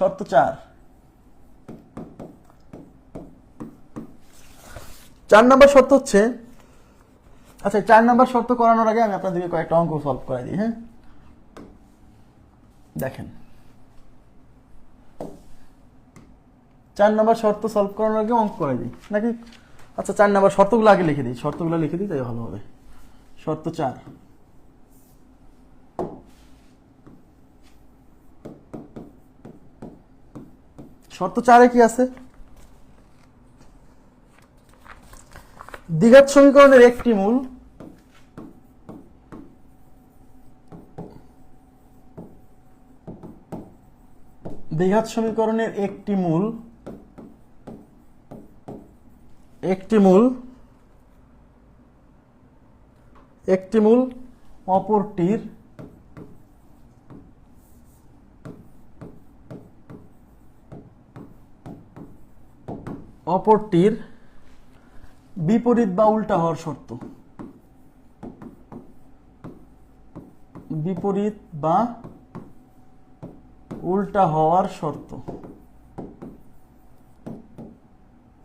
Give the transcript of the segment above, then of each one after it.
শর্ত চার। চার নাম্বার শর্ত হচ্ছে আচ্ছা চার নাম্বার শর্ত করানোর আগে আমি আপনাদেরকে কয়েকটা অঙ্ক সলভ করাই দিই হ্যাঁ? দেখেন। চার নাম্বার শর্ত সলভ করানোর আগে অঙ্ক করাই দিই, নাকি? আচ্ছা চার নাম্বার শর্তগুলো আগে লিখে দিই, শর্তগুলো লিখে দিই তাই ভালো হবে। শর্ত চার। শর্ত চারে কি আছে? দ্বিঘাত সমীকরণের একটি মূল দ্বিঘাত সমীকরণের একটি মূল একটি মূল একটি মূল অপরটির অপরটির বিপরীত বা উল্টা হওয়ার শর্ত। বিপরীত বা উল্টা হওয়ার শর্ত।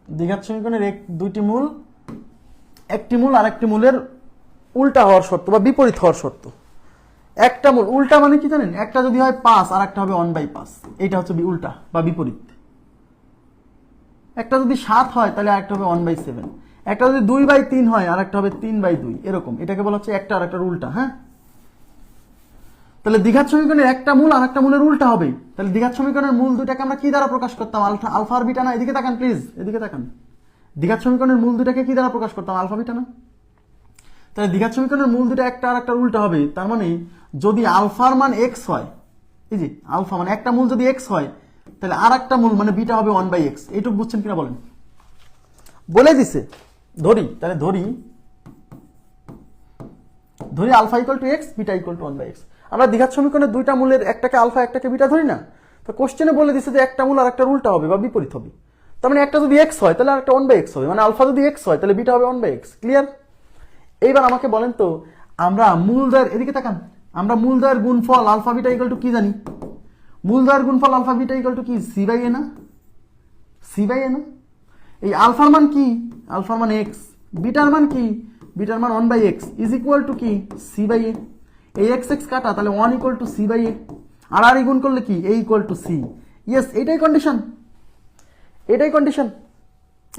দ্বিঘাত সমীকরণের এক, দুইটি মূল, একটি মূল আর একটি মূলের উল্টা হওয়ার শর্ত বা বিপরীত হওয়ার শর্ত। একটা মূল, উল্টা মানে কি জানেন? একটা যদি হয় পাঁচ আর একটা হবে ওয়ান বাই পাঁচ। এইটা হচ্ছে উল্টা বা বিপরীত। একটা যদি সাত হয়, তাহলে আরেকটা হবে ওয়ান বাই সেভেন একটা যদি দুই বাই তিন হয় আর একটা হবে তিন বাই দুই। এরকম। এটাকে বলা হচ্ছে একটা আর একটা উল্টা হ্যাঁ? তাহলে দীঘার সমীকরণের একটা মূল আর একটা মূলের উল্টা হবে তাহলে দীঘার সমীকরণের মূল দুটাকে আমরা কি দ্বারা প্রকাশ করতাম? আলফা আলফা আর বিটা না? এদিকে তাকান প্লিজ এদিকে তাকান। দীঘার সমীকরণের মূল দুটাকে কি দ্বারা প্রকাশ করতাম? আলফা, বিটা না? তাহলে দীঘার সমীকরণের মূল দুটা একটা আর একটা উল্টা হবে তার মানে যদি আলফার মান এক্স হয়, এই যে, আলফা মানে একটা মূল যদি এক্স হয় তাহলে আর একটা মূল মানে বিটা হবে ওয়ান বাই এক্স এইটুকু বুঝছেন কিনা বলেন? বলে দিছে, ধরি, তাহলে ধরি ধরি alpha equal to x beta equal to one by x আমরা দীঘার সমীকরণে দুইটা মূলের, একটাকে আলফা একটাকে বিটা ধরি না? তো কোশ্চেনে বলে দিছে যে একটা মূল আর একটা উল্টা হবে বা বিপরীত হবে। তার মানে একটা যদি এক্স হয়, তাহলে আর একটা ওয়ান বাই এক্স হবে। মানে আলফা যদি এক্স হয়, তাহলে বিটা হবে ওয়ান বাই এক্স ক্লিয়ার এইবার আমাকে বলেন তো, আমরা মূলদয়ের এদিকে তাকান, আমরা মূলদয়ের গুণফল আলফা বিটা ইকুয়াল টু কি জানি? মূলদয়ের গুণফল আলফা বিটা ইকুয়াল টু কি? সি বাই এ না? সি বাই এ না? এই আলফার মান কি? আলফার মান এক্স বিটার মান কি? বিটার মান one by x is equal to কি? সি বাই এ এই এক্স এক্স কাটা, তাহলে one equal to c by a আর আর গুণ করলে কি? A equal to c yes এটাই কন্ডিশন এটাই condition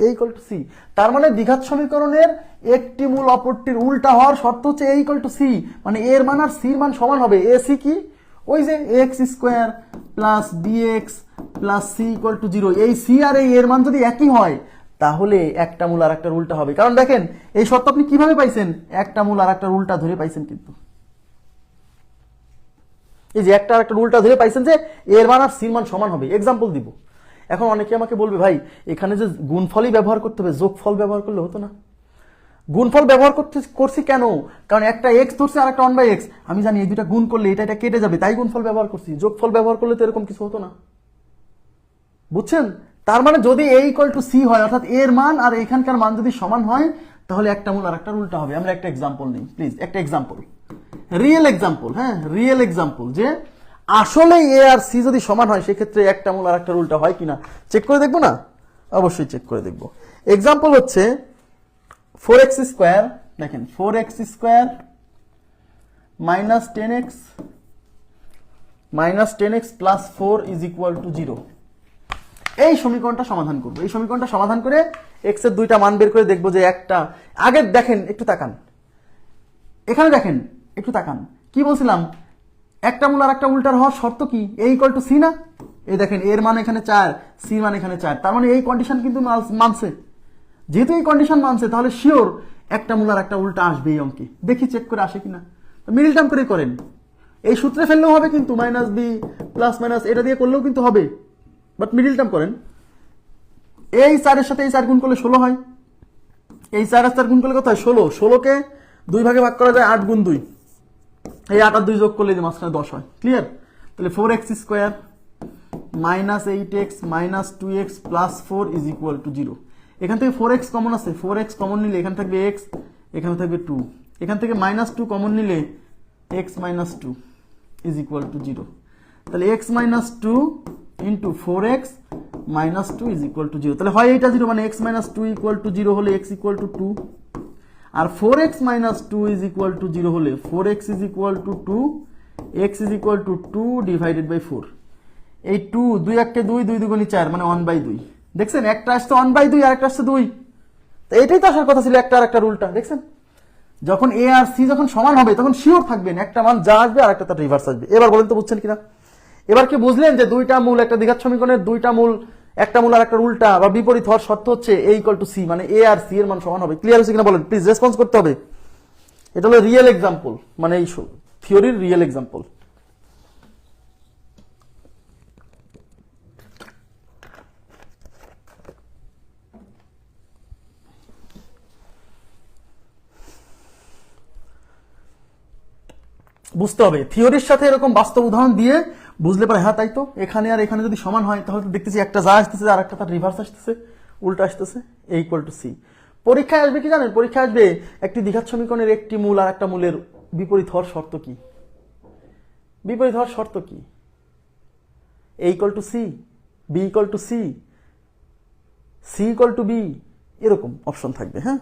a equal to c তার মানে দ্বিঘাত সমীকরণের একটি মূল অপরটির উল্টা হওয়ার শর্ত হচ্ছে এ ইকুয়াল টু সি মানে এর মান আর সির মান সমান হবে। এ সি কি? ওই যে X square plus B X plus C equal to zero এই সি আর এই এর মান যদি একই হয়, তাহলে একটা মূল আর একটার উল্টা হবে। কারণ দেখেন, এই শর্ত আপনি কীভাবে পাইছেন? একটা মূল আর একটার উল্টা ধরে পাইছেন কিন্তু। এই যে একটা আর একটা উল্টা ধরে পাইছেন যে, এর মান আর সির মান সমান হবে। এক্সাম্পল দিব। এখন অনেকে আমাকে বলবে, ভাই, এখানে যে গুণফলই ব্যবহার করতে হবে, যোগফল ব্যবহার করলে হতো না? গুণফল ব্যবহার করতে, করছি কেন? কারণ একটা এক্স ধরছে আর একটা ওয়ান বাই এক্স আমি জানি এই দুটা গুণ করলে এটা এটা কেটে যাবে, তাই গুণফল ব্যবহার করছি। যোগফল ব্যবহার করলে তো এরকম কিছু হতো না। বুঝছেন? তার মানে যদি এ ইকুয়াল টু সি হয়, অর্থাৎ এর মান আর এখানকার মান যদি সমান হয়, তাহলে একটা মূল আর একটা উল্টা হবে। আমরা একটা এক্সাম্পল নিই প্লিজ একটা এক্সাম্পল রিয়েল এক্সাম্পল হ্যাঁ রিয়েল এক্সাম্পল যে আসলে এ আর সি যদি সমান হয়, সেক্ষেত্রে একটা মূল আর একটা উল্টা হয় কিনা? চেক করে দেখব না? অবশ্যই চেক করে দেখব। এক্সাম্পল হচ্ছে ফোর এক্স স্কোয়ার দেখেন four x square minus ten x minus ten x plus four is equal to zero এই সমীকরণটা সমাধান করব। এই সমীকরণটা সমাধান করে এক্সের দুইটা মান বের করে দেখব যে একটা, আগে দেখেন, একটু তাকান। এখানে দেখেন, একটু তাকান। কি বলছিলাম? একটা মূল আর একটা উল্টার হওয়ার শর্ত কি? এই ইকুয়াল টু সি না? এই দেখেন এর মান এখানে চার সি মান এখানে চার। তার মানে এই কন্ডিশন কিন্তু মানছে। যেহেতু এই কন্ডিশন মানছে, তাহলে শিওর একটা মূল আর একটা উল্টা আসবে এই অঙ্কে। দেখি চেক করে আসে কিনা। তো মিডিল টার্ম করে করেন। এই সূত্রে ফেললেও হবে কিন্তু মাইনাস বি প্লাস মাইনাস এটা দিয়ে করলেও কিন্তু হবে। বাট মিডিল টার্ম করেন। এই চারের সাথে এই চার গুণ করলে ষোলো হয়। এই চার আর চার গুণ করলে কত হয়? ষোলো। ষোলোকে দুই ভাগে ভাগ করা যায় আট গুণ দুই। এই আট আর দুই যোগ করলে যে মাঝখানে দশ হয়। ক্লিয়ার তাহলে four x square minus eight x minus two x plus four is equal to zero এখান থেকে ফোর এক্স কমন আছে। ফোর এক্স কমন নিলে এখানে থাকবে এক্স এখানে থাকবে টু এখান থেকে মাইনাস টু কমন নিলে x minus two is equal to zero তাহলে x minus two into four x minus two is equal to zero তাহলে হয় এইটা জিরো মানে x minus two equal to zero হলে x equal to two R four x minus two is equal to zero হলে four x is equal to two x is equal to two divided by four এই two দুই এককে দুই দুই দুগুণি চার মানে one by দুই। দেখছেন, একটা আসছে ওয়ান বাই দুই আর একটা আসছে দুই। তো এটাই তো আসার কথা ছিল, একটা আর একটা রুলটা, দেখছেন? যখন এ আর সি যখন সমান হবে, তখন শিওর থাকবেন একটা মান যা আসবে আর একটা তার রিভার্স আসবে। এবার বলেন তো বুঝছেন কিনা? এবার কি বুঝলেন যে দুইটা মূল একটা দ্বিঘাত সমীকরণের, দুইটা মূল, একটা মূল আর একটা উল্টা বা বিপরীত হওয়ার শর্ত হচ্ছে এ ইকুয়াল টু সি মানে এ আর সি এর মান সমান হবে। ক্লিয়ার হচ্ছে কিনা বলেন? প্লিজ রেসপন্স করতে হবে। এটা হলো রিয়েল এক্সাম্পল মানে এই থিওরির রিয়েল এক্সাম্পল বুঝতে হবে। থিওরির সাথে এরকম বাস্তব উদাহরণ দিয়ে বুঝলে পারে হ্যাঁ তাই তো। এখানে আর এখানে যদি সমান হয়, তাহলে তো দেখতেছি একটা যা আসতেছে আর একটা তার রিভার্স আসতেছে, উল্টা আসতেছে এ ইকুয়াল টু সি পরীক্ষায় আসবে কি জানেন? পরীক্ষায় আসবে একটি দ্বিঘাত সমীকরণের একটি মূল আর একটা মূলের বিপরীত হওয়ার শর্ত কি? বিপরীত হওয়ার শর্ত কি? A equal to c b equal to c c equal to b এরকম অপশন থাকবে হ্যাঁ?